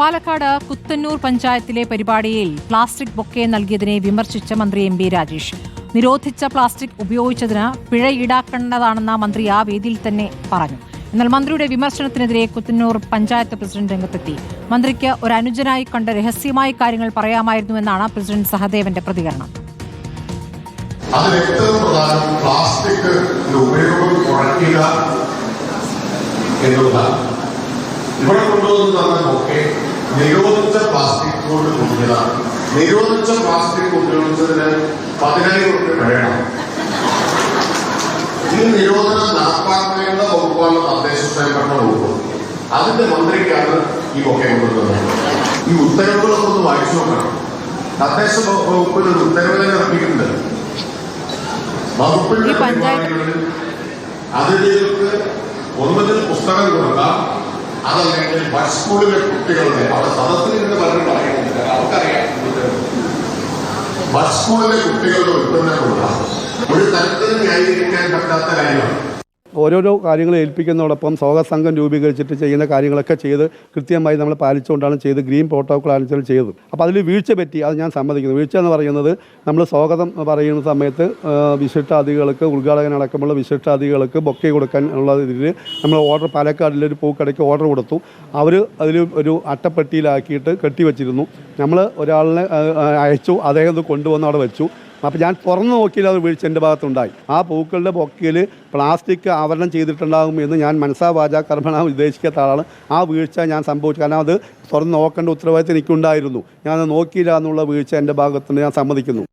പാലക്കാട് കുത്തന്നൂർ പഞ്ചായത്തിലെ പരിപാടിയിൽ plastic bouquet നൽകിയതിനെ വിമർശിച്ച മന്ത്രി എം രാജേഷ്. നിരോധിച്ച പ്ലാസ്റ്റിക് ഉപയോഗിച്ചതിന് പിഴ ഈടാക്കേണ്ടതാണെന്ന മന്ത്രി ആ വേദിയിൽ തന്നെ പറഞ്ഞു. എന്നാൽ മന്ത്രിയുടെ വിമർശനത്തിനെതിരെ കുത്തന്നൂർ പഞ്ചായത്ത് പ്രസിഡന്റ് രംഗത്തെത്തി. മന്ത്രിക്ക് ഒരു അനുജനായി കണ്ട് രഹസ്യമായി കാര്യങ്ങൾ പറയാമായിരുന്നുവെന്നാണ് പ്രസിഡന്റ് സഹദേവന്റെ പ്രതികരണം. പ്ലാസ്റ്റിക് ഉപയോഗം കുറയ്ക്കുക എന്നുള്ളതാണ്. ഇവിടെ കൊണ്ടുവന്ന് തന്നതൊക്കെ നിരോധിച്ച പ്ലാസ്റ്റിക് കൊണ്ട് കുടിയതാണ് നിരോധിച്ച പ്ലാസ്റ്റിക് ഉപയോഗിച്ചതിന് പതിനായിരം റുപ്യ വേണം ഈ നിരോധനം നടപ്പാക്കേണ്ട വകുപ്പാണ് തദ്ദേശ സ്വയംഭരണ വകുപ്പ്. അതിന്റെ മന്ത്രിക്കാണ് ഈ ഒക്കെ കൊടുക്കുന്നത് ഈ ഉത്തരവുകളൊക്കെ ഒന്ന് വായിച്ചു നോക്കണം. തദ്ദേശ വകുപ്പിൽ ഒരു ഉത്തരവ് തന്നെ ഇറക്കിയിട്ടുണ്ട് വകുപ്പിന്റെ അതിഥികൾക്ക് ഒന്നുകിൽ പുസ്തകം കൊടുക്കാം അതല്ലെങ്കിൽ സ്കൂളിലെ കുട്ടികളുടെ അവിടെ സദസ്സിൽ നിന്ന് പലരും പറയുന്നുണ്ട്. അവർക്കറിയാം. ബസ് സ്കൂളിലെ കുട്ടികളുടെ ഉൽപ്പന്നങ്ങളുള്ള ഒരു തരത്തിൽ ന്യായീകരിക്കാൻ പറ്റാത്ത കാര്യമാണ്. ഓരോരോ കാര്യങ്ങൾ ഏൽപ്പിക്കുന്നതോടൊപ്പം സംഘം രൂപീകരിച്ചിട്ട് ചെയ്യുന്ന കാര്യങ്ങളൊക്കെ ചെയ്ത് കൃത്യമായി നമ്മൾ പാലിച്ചുകൊണ്ടാണ് ചെയ്ത് ഗ്രീൻ പ്രോട്ടോക്കോൾ അനുസരിച്ച് ചെയ്തത്. അപ്പോൾ അതിൽ വീഴ്ച പറ്റി അത് ഞാൻ സമ്മതിക്കുന്നു. വീഴ്ച എന്ന് പറയുന്നത് നമ്മൾ സ്വാഗതം പറയുന്ന സമയത്ത് വിശിഷ്ടാതികൾക്ക് വിശിഷ്ടാതിഥികൾക്ക് ഉദ്ഘാടകനടക്കമുള്ള വിശിഷ്ടാതികൾക്ക് ബൊക്കെ കൊടുക്കാൻ ഉള്ള ഇതിൽ നമ്മൾ ഓർഡർ പാലക്കാടിലൊരു പൂക്കടയ്ക്ക് ഓർഡർ കൊടുത്തു. അവർ അതിൽ ഒരു അട്ടപ്പെട്ടിയിലാക്കിയിട്ട് കെട്ടിവെച്ചിരുന്നു. നമ്മൾ ഒരാളിനെ അയച്ചു അദ്ദേഹം ഇത് കൊണ്ടുവന്ന് അവിടെ വെച്ചു. അപ്പോൾ ഞാൻ തുറന്നു നോക്കിയാൽ അത് വീഴ്ച എന്റെ ഭാഗത്തുണ്ടായി. ആ പൂക്കളുടെ പൊക്കിയിൽ പ്ലാസ്റ്റിക് ആവരണം ചെയ്തിട്ടുണ്ടാകും എന്ന് ഞാൻ മനസ്സാ വാച കർമ്മണ ഉദ്ദേശിക്കാത്ത ആളാണ്. ആ വീഴ്ച ഞാൻ സംഭവിച്ചു. കാരണം അത് തുറന്ന് നോക്കേണ്ട ഉത്തരവാദിത്തം എനിക്കുണ്ടായിരുന്നു. ഞാൻ നോക്കിയില്ല എന്നുള്ള വീഴ്ച എന്റെ ഭാഗത്തുനിന്ന് ഞാൻ സമ്മതിക്കുന്നു.